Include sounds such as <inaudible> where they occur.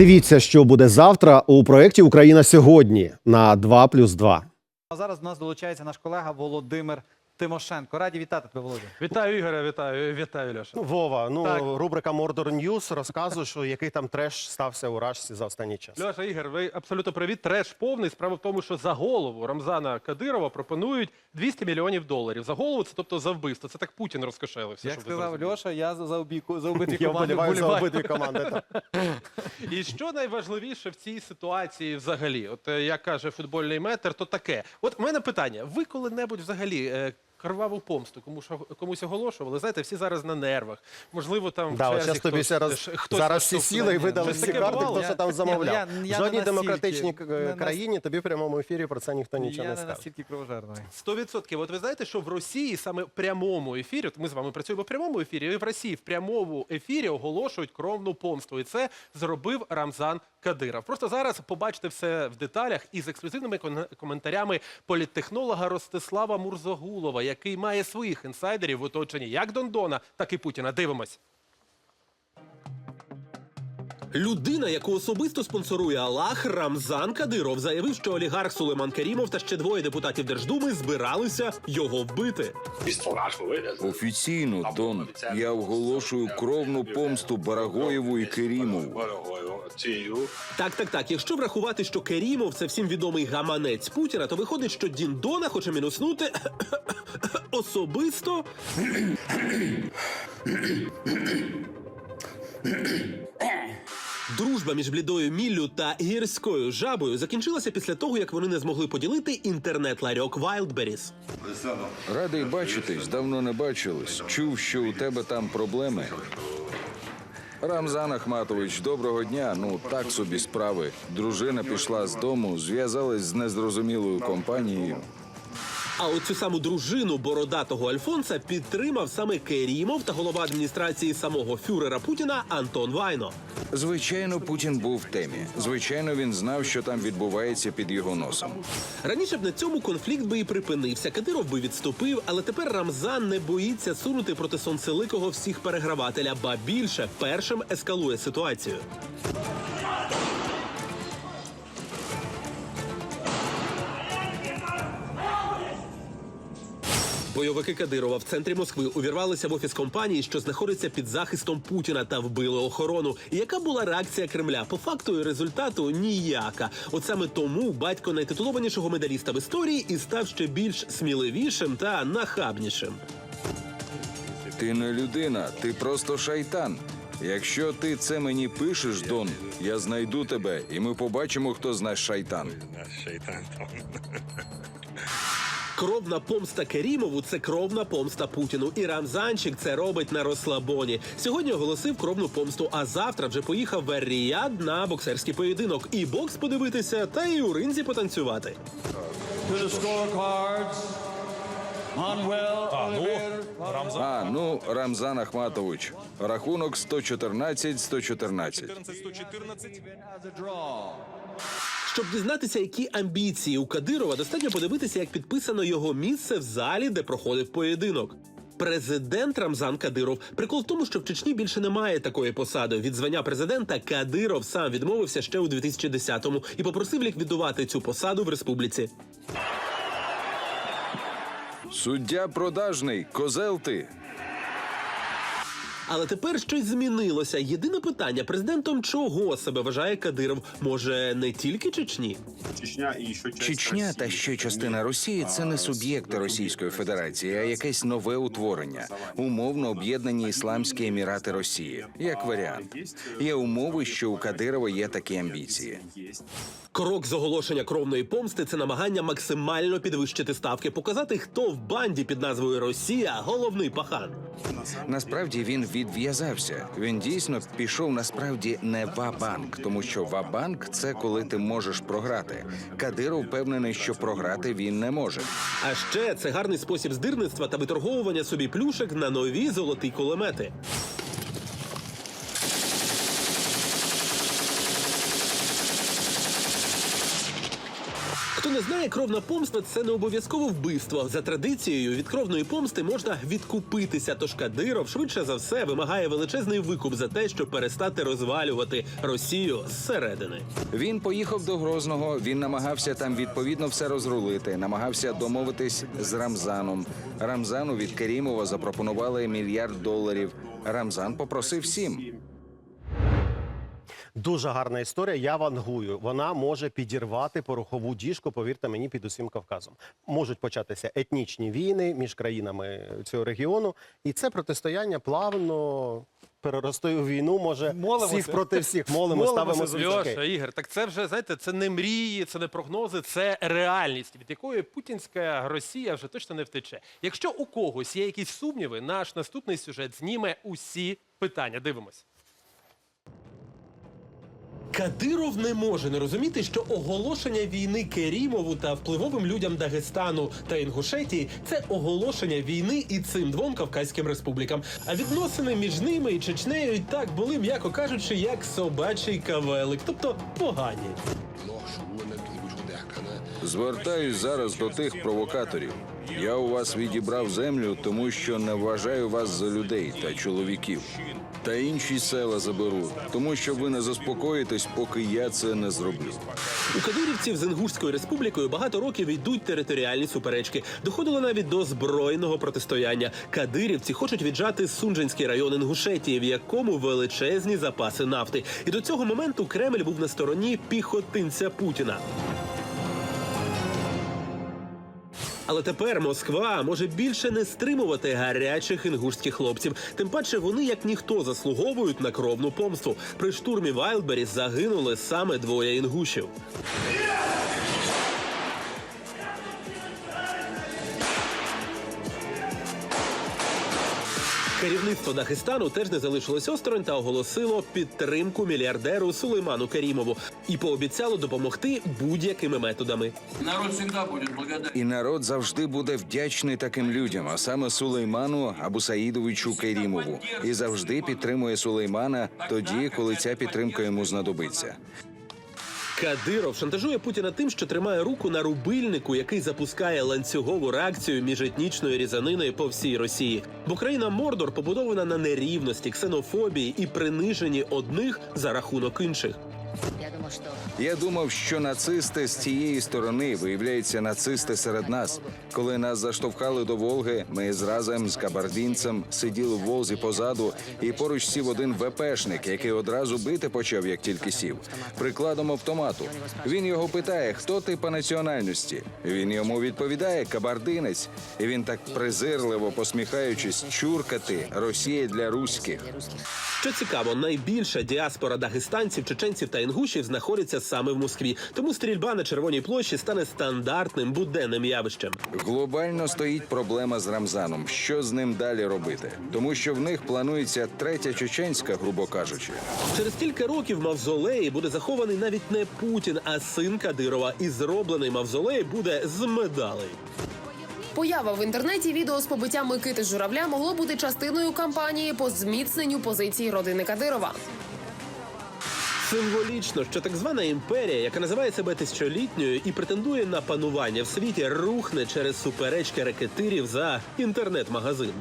Дивіться, що буде завтра у проєкті Україна сьогодні на 2 плюс 2. А зараз до нас долучається наш колега Володимир Тимошенко. Раді вітати тебе, Володя. Вітаю, Ігоре, вітаю, вітаю, Льоша. Вова, ну Так. рубрика Mordor News розказує, що який там треш стався у Рашці за останній час. Льоша, Ігор, ви абсолютно привіт. Треш повний. Справа в тому, що за голову Рамзана Кадирова пропонують 200 мільйонів доларів. За голову це тобто за вбивство. Це так Путін розкошелився. Як щоб ви сказав зрозуміли. Льоша, я за, за, обійку, за обидві Я команди вболіваю за вболіваю. обидві команди. так. <laughs> І що найважливіше в цій ситуації взагалі? От е, як каже футбольний метр, то таке. От в мене питання: ви коли-небудь взагалі. е, Кроваву помсту комусь, комусь оголошували. Знаєте, всі зараз на нервах. Можливо, там в Да, от черзі зараз тобі хтось- ще раз хтось зараз всі наштовхне. сіли і видали щось всі таке карти, бувало? хто що там замовляв. я- я В не жодній настільки. демократичній е, Не країні тобі в прямому ефірі про це ніхто нічого Я не не скаже. настільки кровожерний. Сто відсотків. От ви знаєте, що в Росії саме в прямому ефірі, от ми з вами працюємо в прямому ефірі, і в Росії в прямому ефірі оголошують кровну помсту. І це зробив Рамзан Кадиров. Просто зараз побачите все в деталях і з ексклюзивними кон- коментарями політтехнолога Ростислава Мурзогулова, який має своїх інсайдерів в оточенні як Дондона, так і Путіна. Дивимось. Людина, яку особисто спонсорує Аллах, Рамзан Кадиров, заявив, що олігарх Сулейман Керімов та ще двоє депутатів Держдуми збиралися його вбити. Офіційно, Дон, я оголошую кровну помсту Барагоєву і Керімову. Так, так, так. Якщо врахувати, що Керімов це всім відомий гаманець Путіна, то виходить, що Діндона хоче мінуснути особисто. Дружба між блідою Міллю та гірською жабою закінчилася після того, як вони не змогли поділити інтернет-ларьок Wildberries. Радий бачитись, давно не бачились. Чув, що у тебе там проблеми. Рамзан Ахматович, доброго дня. Ну так собі справи. Дружина пішла з дому, зв'язалась з незрозумілою компанією. А от цю саму дружину бородатого Альфонса підтримав саме Керімов та голова адміністрації самого фюрера Путіна Антон Вайно. Звичайно, Путін був в темі. Звичайно, він знав, що там відбувається під його носом. Раніше б на цьому конфлікт би і припинився. Кадиров би відступив, але тепер Рамзан не боїться сунути проти сонцеликого всіх перегравателя, ба більше першим ескалує ситуацію. Бойовики Кадирова в центрі Москви увірвалися в офіс компанії, що знаходиться під захистом Путіна, та вбили охорону. І яка була реакція Кремля? По факту і результату ніяка. От саме тому батько найтитулованішого медаліста в історії і став ще більш сміливішим та нахабнішим. Ти не людина, ти просто шайтан. Якщо ти це мені пишеш, Дон, я знайду тебе, і ми побачимо, хто з нас шайтан. Кровна помста Керімову це кровна помста Путіну. І Рамзанчик це робить на розслабоні. Сьогодні оголосив кровну помсту, а завтра вже поїхав в Ер-Ріяд на боксерський поєдинок. І бокс подивитися, та і у ринзі потанцювати. scorecards. Manuel Oliveira. А, ну, Рамзан Ахматович. Рахунок 114-114. Has a draw. Щоб дізнатися, які амбіції у Кадирова, достатньо подивитися, як підписано його місце в залі, де проходив поєдинок. Президент Рамзан Кадиров. Прикол в тому, що в Чечні більше немає такої посади. Від звання президента Кадиров сам відмовився ще у 2010-му і попросив ліквідувати цю посаду в республіці. Суддя продажний, козел ти. Але тепер щось змінилося. Єдине питання: президентом чого себе вважає Кадиров? Може, не тільки Чечні? Чечня і що Чечня та ще частина Росії це не суб'єкти Російської Федерації, а якесь нове утворення, умовно об'єднані Ісламські Емірати Росії. Як варіант, є умови, що у Кадирова є такі амбіції. Крок з оголошення кровної помсти це намагання максимально підвищити ставки, показати, хто в банді під назвою Росія головний пахан. Насправді він відв'язався. Він дійсно пішов насправді не ва-банк, тому що ва-банк – це коли ти можеш програти. Кадиров впевнений, що програти він не може. А ще це гарний спосіб здирництва та виторговування собі плюшек на нові золоті кулемети. Знає, кровна помста це не обов'язково вбивство. За традицією від кровної помсти можна відкупитися. Тож Кадиров швидше за все вимагає величезний викуп за те, щоб перестати розвалювати Росію зсередини. Він поїхав до Грозного. Він намагався там відповідно все розрулити. Намагався домовитись з Рамзаном. Рамзану від Керімова запропонували мільярд доларів. Рамзан попросив сім. Дуже гарна історія. Я вангую. Вона може підірвати порохову діжку, повірте мені, під усім Кавказом. Можуть початися етнічні війни між країнами цього регіону, і це протистояння плавно переросте у війну. Може Молимося. всіх проти всіх. Молимо, ставимо Льоша. Ігор, так це вже знаєте, це не мрії, це не прогнози, це реальність, від якої путінська Росія вже точно не втече. Якщо у когось є якісь сумніви, наш наступний сюжет зніме усі питання. Дивимось. Кадиров не може не розуміти, що оголошення війни Керімову та впливовим людям Дагестану та Інгушетії це оголошення війни і цим двом кавказьким республікам. А відносини між ними і Чечнею і так були, м'яко кажучи, як собачий кавелик, тобто погані. Звертаюсь зараз до тих провокаторів. Я у вас відібрав землю, тому що не вважаю вас за людей та чоловіків. Та інші села заберу, тому що ви не заспокоїтесь, поки я це не зроблю. У кадирівців з Інгушською республікою багато років йдуть територіальні суперечки. Доходило навіть до збройного протистояння. Кадирівці хочуть віджати Сунжинський район Інгушетії, в якому величезні запаси нафти. І до цього моменту Кремль був на стороні піхотинця Путіна. Але тепер Москва може більше не стримувати гарячих інгушських хлопців. Тим паче вони, як ніхто, заслуговують на кровну помсту. При штурмі Вайлдбері загинули саме двоє інгушів. Керівництво Дагестану теж не залишилось осторонь та оголосило підтримку мільярдеру Сулейману Керімову і пообіцяло допомогти будь-якими методами. Народ всегда будет благодарен. І народ завжди буде вдячний таким людям, а саме Сулейману Абу Саїдовичу Керімову. І завжди підтримує Сулеймана тоді, коли ця підтримка йому знадобиться. Кадиров шантажує Путіна тим, що тримає руку на рубильнику, який запускає ланцюгову реакцію між етнічною різаниною по всій Росії. Бо країна Мордор побудована на нерівності, ксенофобії і приниженні одних за рахунок інших. Я думав, що нацисти з цієї сторони виявляються нацисти серед нас. Коли нас заштовхали до Волги, ми зразом з кабардінцем сиділи в Волзі позаду, і поруч сів один ВПшник, який одразу бити почав, як тільки сів, прикладом автомату. Він його питає, хто ти по національності. Він йому відповідає кабардинець. І він так презирливо посміхаючись, чуркати Росія для руських. Що цікаво, найбільша діаспора дагестанців, чеченців та інгушів знаходиться саме в Москві. Тому стрільба на червоній площі стане стандартним буденним явищем. Глобально стоїть проблема з Рамзаном. Що з ним далі робити? Тому що в них планується третя чеченська, грубо кажучи. Через кілька років в мавзолеї буде захований навіть не Путін, а син Кадирова. І зроблений мавзолей буде з медалей. Поява в інтернеті відео з побиттям Микити Журавля могло бути частиною кампанії по зміцненню позицій родини Кадирова. Символічно, що так звана імперія, яка називає себе тисячолітньою і претендує на панування в світі, рухне через суперечки ракетирів за інтернет-магазин.